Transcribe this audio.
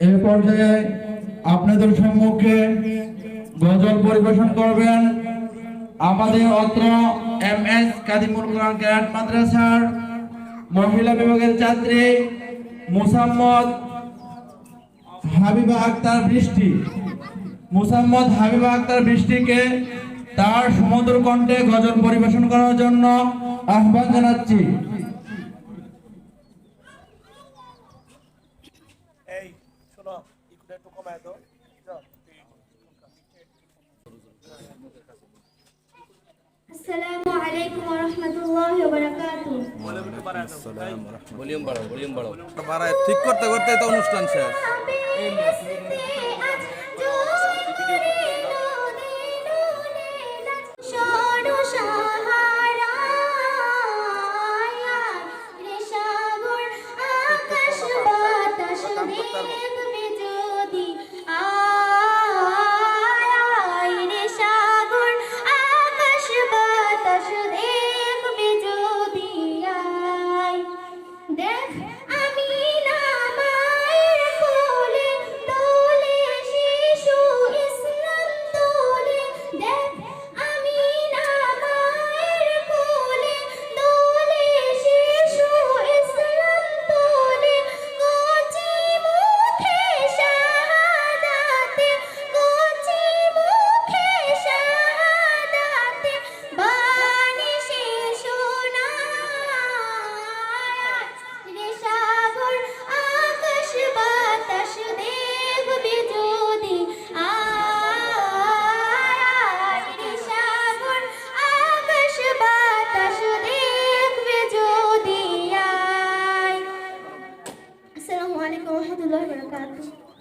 এ পর্যায়ে আপনাদের সম্মুখে গজল পরিবেশন করবেন আমাদের অত্র এম এস কাদিমুল কোরআন ক্যারাট মাদ্রাসার মহিলা বিভাগের ছাত্রী মুসাম্মদ হাবিবা আক্তার বৃষ্টি। মুসাম্মদ হাবিবা আক্তার বৃষ্টিকে তার সমুদ্র কণ্ঠে গজল পরিবেশন করার জন্য আহ্বান জানাচ্ছি। একটু কমায় দাও। আসসালামু আলাইকুম ওয়া রাহমাতুল্লাহি ওয়া বারাকাতুহু দাও। ভলিউম বাড়াও ভলিউম বাড়াও বাড়ায় ঠিক করতে করতে তো অনুষ্ঠান শেষ go ahead and learn, Barakatuh.